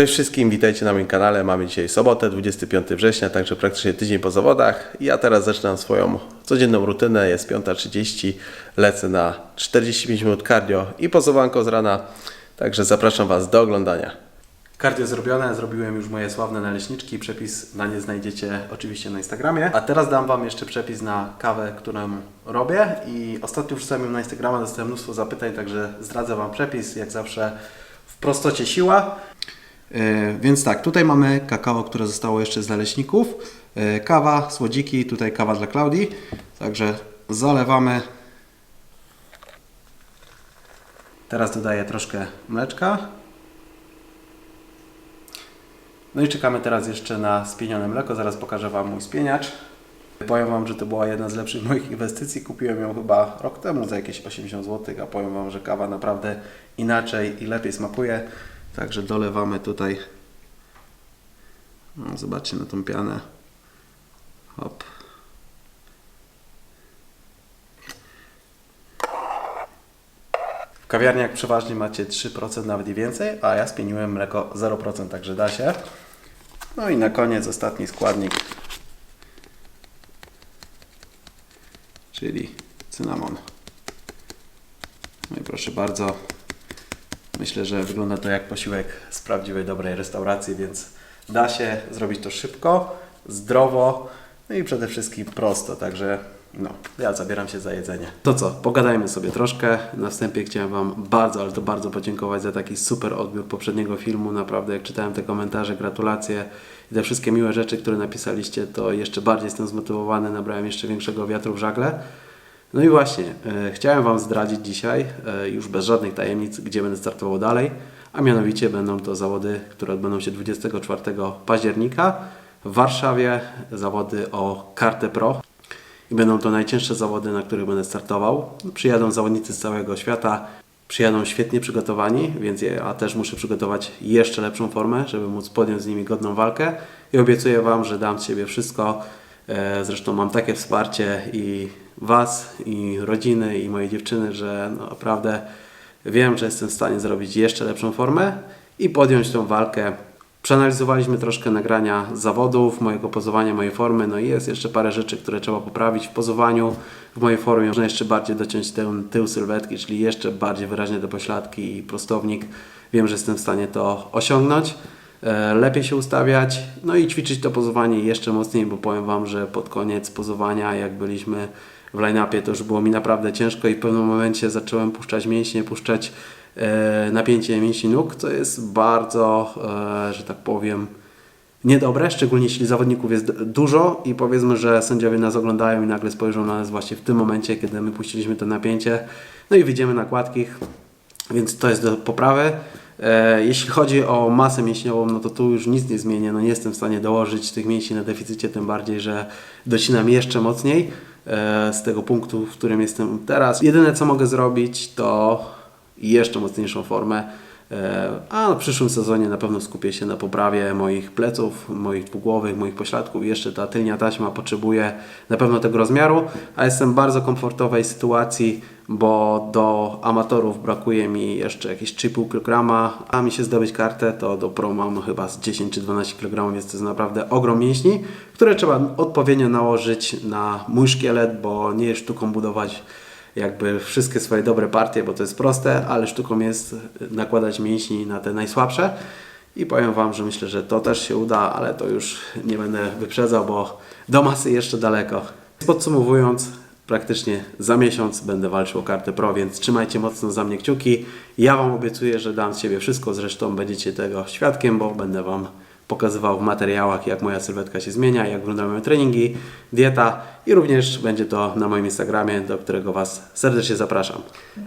Cześć wszystkim, witajcie na moim kanale. Mamy dzisiaj sobotę, 25 września, także praktycznie tydzień po zawodach. Ja teraz zaczynam swoją codzienną rutynę. Jest 5.30, lecę na 45 minut cardio i pozowanko z rana. Także zapraszam Was do oglądania. Cardio zrobione, zrobiłem już moje sławne naleśniczki. Przepis na nie znajdziecie oczywiście na Instagramie. A teraz dam Wam jeszcze przepis na kawę, którą robię. I ostatnio wrzucałem ją na Instagrama, dostałem mnóstwo zapytań, także zdradzę Wam przepis. Jak zawsze w prostocie siła. E, Więc tak, tutaj mamy kakao, które zostało jeszcze z naleśników, e, kawa, słodziki, tutaj kawa dla Klaudii. Także zalewamy. Teraz dodaję troszkę mleczka. No i czekamy teraz jeszcze na spienione mleko. Zaraz pokażę Wam mój spieniacz. Powiem Wam, że to była jedna z lepszych moich inwestycji. Kupiłem ją chyba rok temu za jakieś 80 zł, a powiem Wam, że kawa naprawdę inaczej i lepiej smakuje. Także dolewamy tutaj. No, zobaczcie na tą pianę. Hop. W kawiarniach przeważnie macie 3%, nawet i więcej, a ja spieniłem mleko 0%, także da się. No i na koniec ostatni składnik, czyli cynamon. No i proszę bardzo, myślę, że wygląda to jak posiłek z prawdziwej, dobrej restauracji, więc da się zrobić to szybko, zdrowo, no i przede wszystkim prosto, także no, ja zabieram się za jedzenie. To co, pogadajmy sobie troszkę. Na wstępie chciałem Wam bardzo, ale to bardzo podziękować za taki super odbiór poprzedniego filmu. Naprawdę, jak czytałem te komentarze, gratulacje i te wszystkie miłe rzeczy, które napisaliście, to jeszcze bardziej jestem zmotywowany, nabrałem jeszcze większego wiatru w żagle. No i właśnie, e, chciałem Wam zdradzić dzisiaj, e, już bez żadnych tajemnic, gdzie będę startował dalej, a mianowicie będą to zawody, które odbędą się 24 października w Warszawie, zawody o kartę pro. I będą to najcięższe zawody, na których będę startował. Przyjadą zawodnicy z całego świata, przyjadą świetnie przygotowani, więc ja też muszę przygotować jeszcze lepszą formę, żeby móc podjąć z nimi godną walkę. I obiecuję Wam, że dam z siebie wszystko. E, Zresztą mam takie wsparcie i Was, i rodziny, i mojej dziewczyny, że no naprawdę wiem, że jestem w stanie zrobić jeszcze lepszą formę i podjąć tą walkę Przeanalizowaliśmy troszkę nagrania zawodów, mojego pozowania, mojej formy, no i jest jeszcze parę rzeczy, które trzeba poprawić w pozowaniu, w mojej formie. Można jeszcze bardziej dociąć tył, tył sylwetki, czyli jeszcze bardziej wyraźnie do pośladki i prostownik. Wiem, że jestem w stanie to osiągnąć. E, Lepiej się ustawiać, no i ćwiczyć to pozowanie jeszcze mocniej, bo powiem Wam, że pod koniec pozowania, jak byliśmy w line-upie, to już było mi naprawdę ciężko i w pewnym momencie zacząłem puszczać mięśnie, puszczać e, napięcie mięśni nóg, co jest bardzo, e, że tak powiem, niedobre, szczególnie jeśli zawodników jest dużo i powiedzmy, że sędziowie nas oglądają i nagle spojrzą na nas właśnie w tym momencie, kiedy my puściliśmy to napięcie, no i wyjdziemy na gładkich, więc to jest do poprawy. E, Jeśli chodzi o masę mięśniową, no to tu już nic nie zmienię. No nie jestem w stanie dołożyć tych mięśni na deficycie, tym bardziej, że docinam jeszcze mocniej z tego punktu, w którym jestem teraz. Jedyne co mogę zrobić to jeszcze mocniejszą formę. E, A w przyszłym sezonie na pewno skupię się na poprawie moich pleców, moich półgłowych, moich pośladków. Jeszcze ta tylnia taśma potrzebuje na pewno tego rozmiaru, a jestem w bardzo komfortowej sytuacji, bo do amatorów brakuje mi jeszcze jakieś 3,5 kg, a mi się zdobyć kartę, to do pro mam chyba z 10 czy 12 kg, więc to jest naprawdę ogrom mięśni, które trzeba odpowiednio nałożyć na mój szkielet, bo nie jest sztuką budować jakby wszystkie swoje dobre partie, bo to jest proste, ale sztuką jest nakładać mięśni na te najsłabsze. I powiem Wam, że myślę, że to też się uda, ale to już nie będę wyprzedzał, bo do masy jeszcze daleko. Podsumowując, praktycznie za miesiąc będę walczył o kartę pro, więc trzymajcie mocno za mnie kciuki. Ja Wam obiecuję, że dam z siebie wszystko, zresztą będziecie tego świadkiem, bo będę Wam pokazywał w materiałach, jak moja sylwetka się zmienia, jak wyglądają moje treningi, dieta i również będzie to na moim Instagramie, do którego Was serdecznie zapraszam.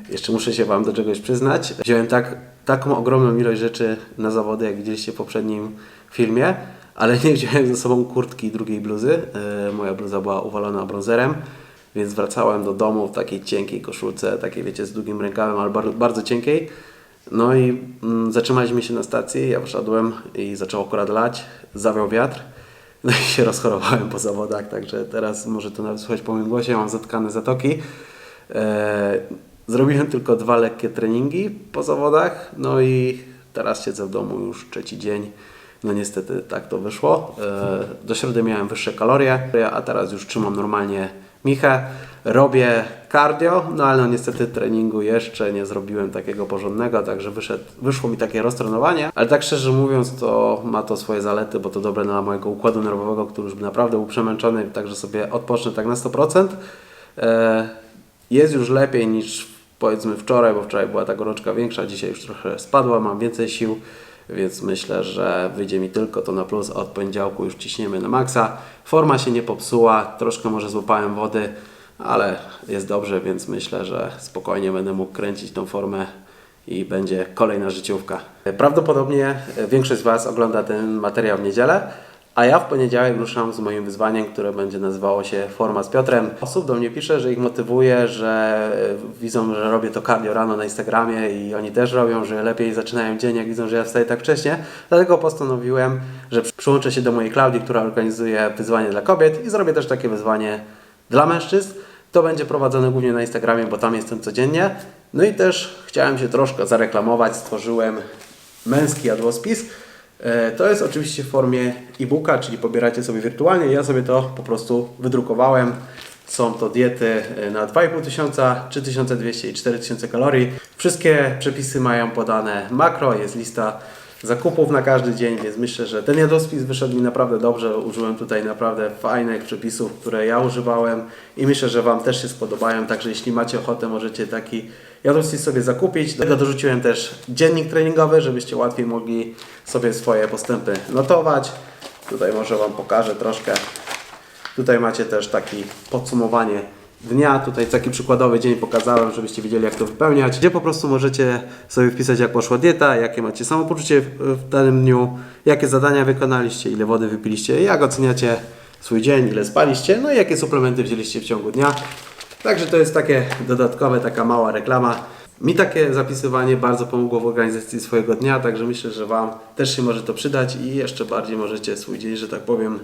Jeszcze muszę się Wam do czegoś przyznać. Wziąłem tak, taką ogromną ilość rzeczy na zawody, jak widzieliście w poprzednim filmie, ale nie wziąłem ze sobą kurtki i drugiej bluzy. E, moja bluza była uwalona brązerem, więc wracałem do domu w takiej cienkiej koszulce, takiej wiecie, z długim rękawem, ale bardzo, bardzo cienkiej. No i mm, zatrzymaliśmy się na stacji, ja wyszedłem i zaczął akurat lać, zawiał wiatr. No i się rozchorowałem po zawodach, także teraz może to nawet słychać po moim głosie, mam zatkane zatoki. E, zrobiłem tylko dwa lekkie treningi po zawodach, no i Teraz siedzę w domu już trzeci dzień. No niestety tak to wyszło. E, Do środy miałem wyższe kalorie, a teraz już trzymam normalnie michę. Robię cardio, no ale no niestety treningu jeszcze nie zrobiłem takiego porządnego, także wyszedł, wyszło mi takie roztrenowanie. Ale tak szczerze mówiąc, to ma to swoje zalety, bo to dobre dla mojego układu nerwowego, który już naprawdę był przemęczony, także sobie odpocznę tak na 100%. E, Jest już lepiej niż powiedzmy wczoraj, bo wczoraj była ta gorączka większa, dzisiaj już trochę spadła, mam więcej sił, więc myślę, że wyjdzie mi tylko to na plus, od poniedziałku już ciśniemy na maksa. Forma się nie popsuła, troszkę może złapałem wody, ale jest dobrze, więc myślę, że spokojnie będę mógł kręcić tą formę i będzie kolejna życiówka. Prawdopodobnie większość z Was ogląda ten materiał w niedzielę, a ja w poniedziałek ruszam z moim wyzwaniem, które będzie nazywało się Forma z Piotrem. Osób do mnie pisze, że ich motywuje, że widzą, że robię to cardio rano na Instagramie i oni też robią, że lepiej zaczynają dzień, jak widzą, że ja wstaję tak wcześnie. Dlatego postanowiłem, że przyłączę się do mojej Klaudii, która organizuje wyzwanie dla kobiet i zrobię też takie wyzwanie dla mężczyzn. To będzie prowadzone głównie na Instagramie, bo tam jestem codziennie. No i też chciałem się troszkę zareklamować. Stworzyłem męski jadłospis. E, To jest oczywiście w formie e-booka, czyli pobieracie sobie wirtualnie. Ja sobie to po prostu wydrukowałem. Są to diety e, na 2,5 tysiąca, 3200 i 4000 kalorii. Wszystkie przepisy mają podane makro, jest lista zakupów na każdy dzień, więc myślę, że ten jadłospis wyszedł mi naprawdę dobrze. Użyłem tutaj naprawdę fajnych przepisów, które ja używałem i myślę, że Wam też się spodobają. Także jeśli macie ochotę, możecie taki jadłospis sobie zakupić. Do tego dorzuciłem też dziennik treningowy, żebyście łatwiej mogli sobie swoje postępy notować. Tutaj może Wam pokażę troszkę. Tutaj macie też takie podsumowanie dnia. Tutaj taki przykładowy dzień pokazałem, żebyście wiedzieli jak to wypełniać. Gdzie po prostu możecie sobie wpisać jak poszła dieta, jakie macie samopoczucie w danym dniu, jakie zadania wykonaliście, ile wody wypiliście, jak oceniacie swój dzień, ile spaliście, no i jakie suplementy wzięliście w ciągu dnia. Także to jest takie dodatkowe, taka mała reklama. Mi takie zapisywanie bardzo pomogło w organizacji swojego dnia, także myślę, że Wam też się może to przydać i jeszcze bardziej możecie swój dzień, że tak powiem,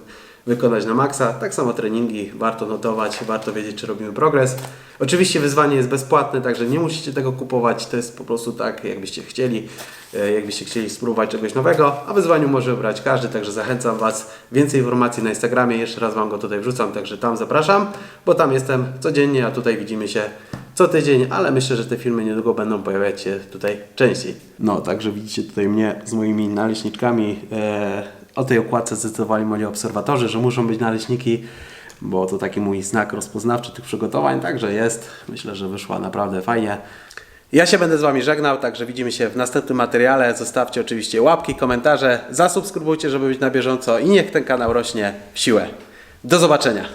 wykonać na maksa. Tak samo treningi warto notować, warto wiedzieć, czy robimy progres. Oczywiście wyzwanie jest bezpłatne, także nie musicie tego kupować. To jest po prostu tak, jakbyście chcieli, e, jakbyście chcieli spróbować czegoś nowego, a wyzwaniu może brać każdy, także zachęcam Was. Więcej informacji na Instagramie, jeszcze raz Wam go tutaj wrzucam, także tam zapraszam, bo tam jestem codziennie, a tutaj widzimy się co tydzień, ale myślę, że te filmy niedługo będą pojawiać się tutaj częściej. No, także widzicie tutaj mnie z moimi naleśniczkami. E, o tej okładce zdecydowali moi obserwatorzy, że muszą być naleśniki, bo to taki mój znak rozpoznawczy tych przygotowań, także jest. Myślę, że wyszła naprawdę fajnie. Ja się będę z Wami żegnał, także widzimy się w następnym materiale. Zostawcie oczywiście łapki, komentarze, zasubskrybujcie, żeby być na bieżąco i niech ten kanał rośnie w siłę. Do zobaczenia!